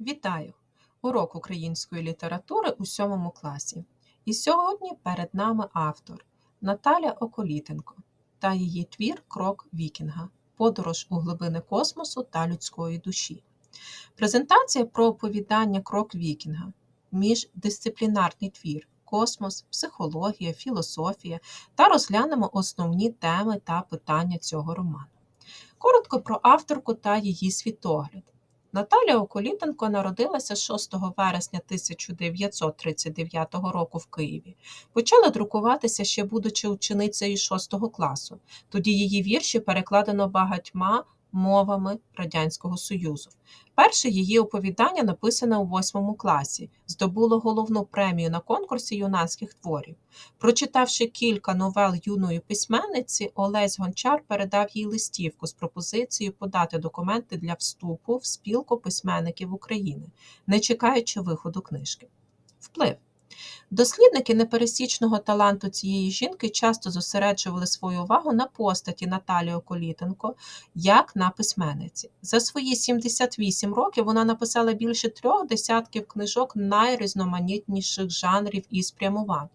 Вітаю! Урок української літератури у сьомому класі. І сьогодні перед нами автор Наталя Околітенко та її твір Крок Вікінга. Подорож у глибини космосу та людської душі. Презентація про оповідання Крок Вікінга, міждисциплінарний твір, космос, психологія, філософія та розглянемо основні теми та питання цього роману. Коротко про авторку та її світогляд. Наталя Околітенко народилася 6 вересня 1939 року в Києві. Почала друкуватися ще будучи ученицею 6 класу. Тоді її вірші перекладено багатьма мовами Радянського Союзу. Перше її оповідання написане у 8 класі, здобуло головну премію на конкурсі юнацьких творів. Прочитавши кілька новел юної письменниці, Олесь Гончар передав їй листівку з пропозицією подати документи для вступу в спілку письменників України, не чекаючи виходу книжки. Вплив. Дослідники непересічного таланту цієї жінки часто зосереджували свою увагу на постаті Наталії Околітенко як на письменниці. За свої 78 років вона написала більше трьох десятків книжок найрізноманітніших жанрів і спрямувань,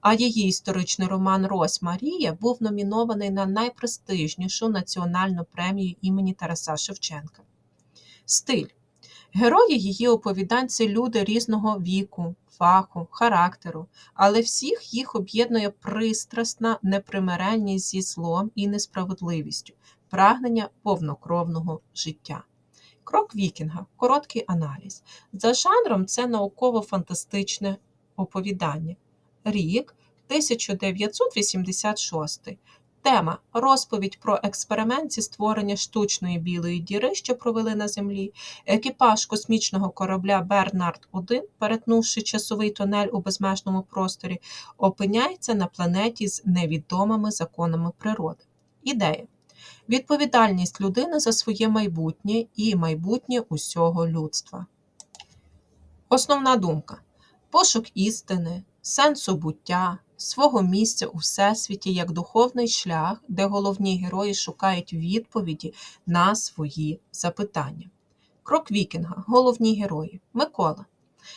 а її історичний роман Рось Марія був номінований на найпрестижнішу національну премію імені Тараса Шевченка. Стиль. Герої її оповідань це люди різного віку, фаху, характеру, але всіх їх об'єднує пристрасна непримиренність зі злом і несправедливістю, прагнення повнокровного життя. Крок Вікінга короткий аналіз. За жанром це науково-фантастичне оповідання. Рік 1986. Тема розповідь про експеримент зі створення штучної білої діри, що провели на землі. Екіпаж космічного корабля Бернард 1 перетнувши часовий тунель у безмежному просторі, опиняється на планеті з невідомими законами природи. Ідея відповідальність людини за своє майбутнє і майбутнє усього людства. Основна думка пошук істини, сенсу буття свого місця у всесвіті як духовний шлях, де головні герої шукають відповіді на свої запитання. Крок Вікінга, головні герої, Микола,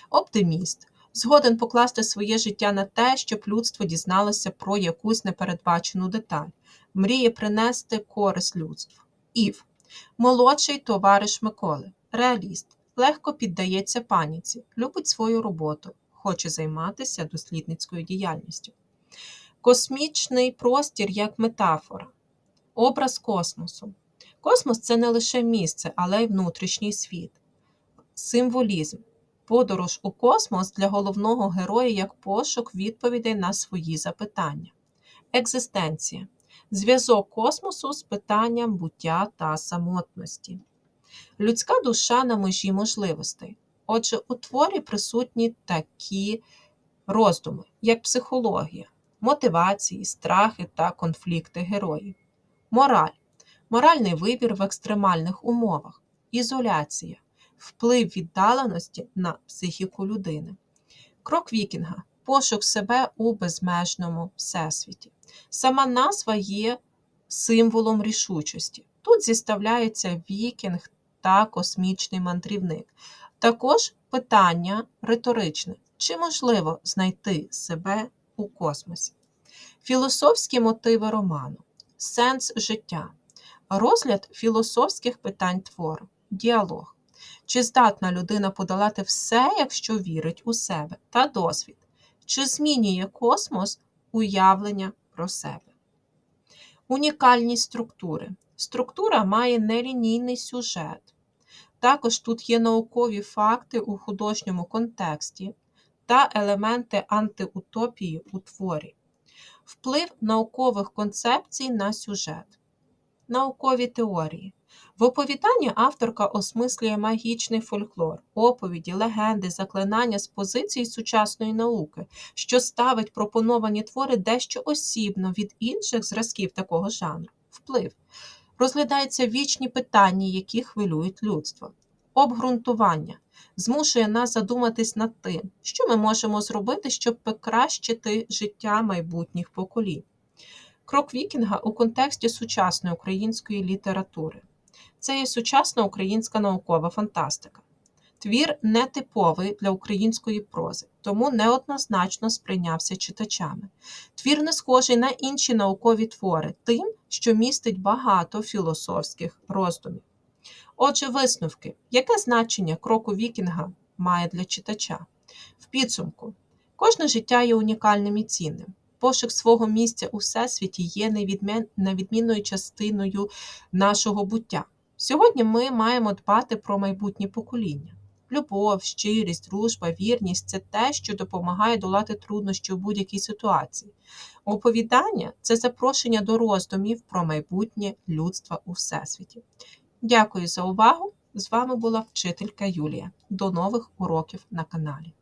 оптиміст, згоден покласти своє життя на те, щоб людство дізналося про якусь непередбачену деталь, мріє принести користь людству. Ів, молодший товариш Миколи, реаліст, легко піддається паніці, любить свою роботу, хоче займатися дослідницькою діяльністю. Космічний простір як метафора, образ космосу. Космос це не лише місце, але й внутрішній світ, символізм, подорож у космос для головного героя як пошук відповідей на свої запитання, екзистенція, зв'язок космосу з питанням буття та самотності, людська душа на межі можливостей. Отже, у творі присутні такі роздуми, як психологія, мотивації, страхи та конфлікти героїв, мораль, моральний вибір в екстремальних умовах, ізоляція, вплив віддаленості на психіку людини, крок Вікінга, пошук себе у безмежному всесвіті. Сама назва є символом рішучості. Тут зіставляються вікінг та космічний мандрівник. Також питання риторичне: чи можливо знайти себе у космосі? Філософські мотиви роману, сенс життя, розгляд філософських питань твору, діалог. Чи здатна людина подолати все, якщо вірить у себе, та досвід, чи змінює космос уявлення про себе? Унікальність структури. Структура має нелінійний сюжет. Також тут є наукові факти у художньому контексті та елементи антиутопії у творі, вплив наукових концепцій на сюжет, наукові теорії. В оповіданні авторка осмислює магічний фольклор, оповіді, легенди, заклинання з позиції сучасної науки, що ставить пропоновані твори дещо осібно від інших зразків такого жанру. Вплив розглядаються вічні питання, які хвилюють людство. Обґрунтування змушує нас задуматись над тим, що ми можемо зробити, щоб покращити життя майбутніх поколінь. Крок Вікінга у контексті сучасної української літератури. Це є сучасна українська наукова фантастика. Твір нетиповий для української прози, тому неоднозначно сприйнявся читачами. Твір не схожий на інші наукові твори, тим, що містить багато філософських роздумів. Отже, висновки. Яке значення кроку Вікінга має для читача? В підсумку, кожне життя є унікальним і цінним. Пошук свого місця у всесвіті є невідмінною частиною нашого буття. Сьогодні ми маємо дбати про майбутнє покоління. Любов, щирість, дружба, вірність це те, що допомагає долати труднощі у будь-якій ситуації. Оповідання це запрошення до роздумів про майбутнє людства у всесвіті. Дякую за увагу! З вами була вчителька Юлія. До нових уроків на каналі.